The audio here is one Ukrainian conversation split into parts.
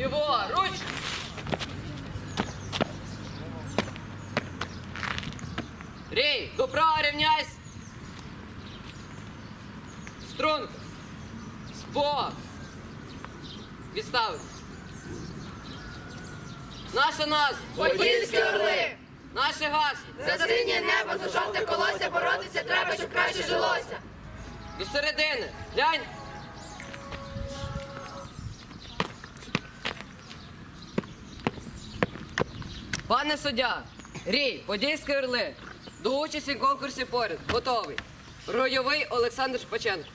Ліворуч. Рій, до права рівняйсь. Струнка. Спо. Відставити. Наша назва. Подільські орли! Наше гасло. За синє небо, за жовте колося боротися треба, щоб краще жилося. До середини. Глянь. Пане суддя, Рій, Подільської Орли, до участі в конкурсі поряд. Готовий. Ройовий Олександр Шпаченко.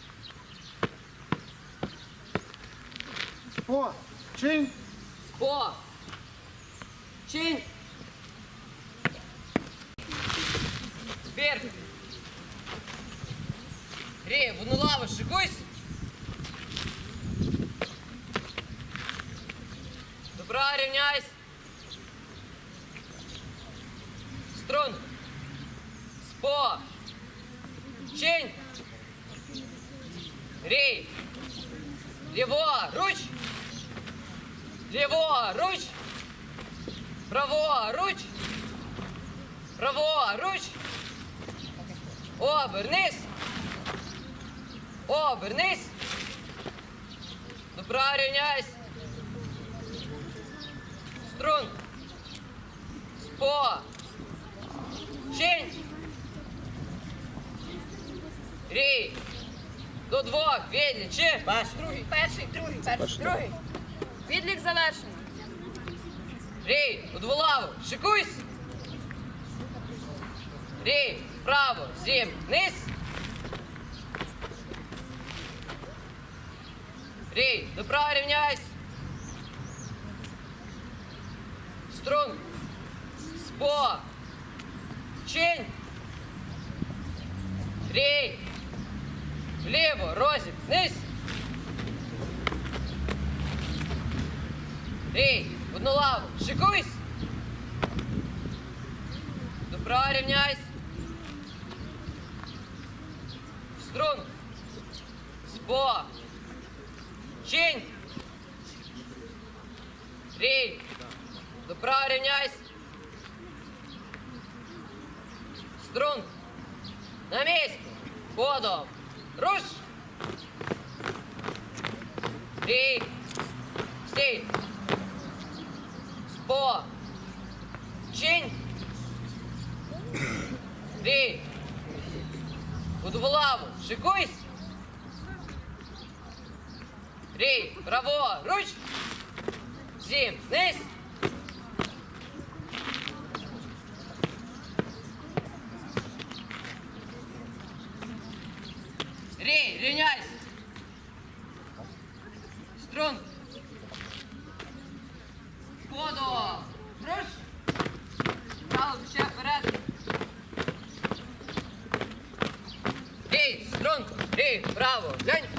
Спо, чинь, По. Чинь. Збір. Рій, в одну лаву шикуйсь. Добра, рівняйсь. Струн. Спо. Чинь. Рій. Ліворуч. Ліворуч. Праворуч. Праворуч. Обернись. Обернись. Добра, рівняйсь. Струн. До двох. Відлічи. Баш. Другий, перший, другий, перший, другий. Відлік завершений. Рій, у дволаву, шикуйсь. Рій, вправо, зім, низ. Рій, до права рівняйсь. Струн. Спо. Чинь. Рій. Вліво, розік, низ. Рій, одну лаву, шикуйсь. Добра, рівняйсь. Струн. Спо. Чинь. Рій. Добра, рівняйсь. Струн. На місці. Ходом. Руш. Рій. Стій. Спо. Чинь. Рій. У дволаву. Шикуйсь. Рій. Право. Руч. Зім. Низ. Рій. Рівняйся. Струн. Ходу! Руш! Право, ще вперед! Ей, струнко! Ей, право! Глянь!